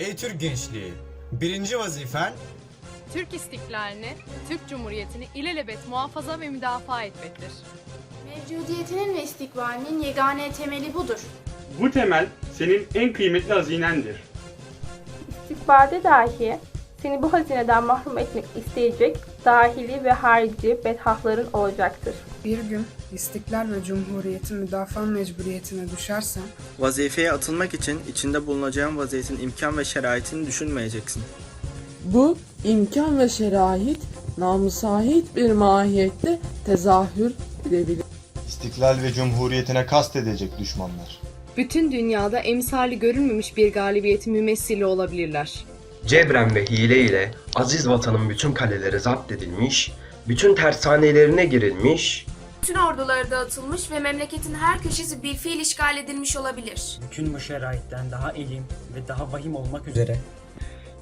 Ey Türk gençliği! Birinci vazifen Türk istiklalini, Türk Cumhuriyeti'ni ilelebet muhafaza ve müdafaa etmektir. Mevcudiyetinin ve istikbalinin yegane temeli budur. Bu temel senin en kıymetli hazinendir. İstikbalde dahi seni bu hazineden mahrum etmek isteyecek dahili ve harici bedhahların olacaktır. Bir gün istiklal ve cumhuriyetin müdafaa mecburiyetine düşersen Vazifeye atılmak için içinde bulunacağın vaziyetin imkan ve şeraitini düşünmeyeceksin. Bu imkan ve şerait namüsait bir mahiyette tezahür edebilir. İstiklal ve cumhuriyetine kast edecek düşmanlar. Bütün dünyada emsali görülmemiş bir galibiyetin mümessili olabilirler. Cebren ve hile ile aziz vatanın bütün kaleleri zapt edilmiş, bütün tersanelerine girilmiş, Bütün orduları dağıtılmış ve memleketin her köşesi bir fiil işgal edilmiş olabilir. Bütün bu şeraitten daha elim ve daha vahim olmak üzere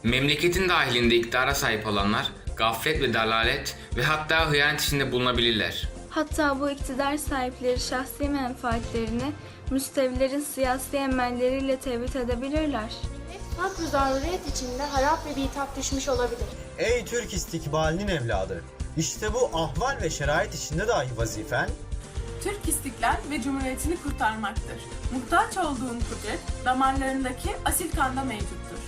Memleketin dahilinde iktidara sahip olanlar gaflet ve dalalet ve hatta hıyanet içinde bulunabilirler. Hatta bu iktidar sahipleri şahsi menfaatlerini müstevlerin siyasi emelleriyle tevhid edebilirler. Hak ve zaruriyet içinde harap ve bitap düşmüş olabilir. Ey Türk istikbalinin evladı! İşte bu ahval ve şerait içinde dahi vazifen Türk istiklal ve cumhuriyetini kurtarmaktır. Muhtaç olduğun kudret damarlarındaki asil kanda mevcuttur.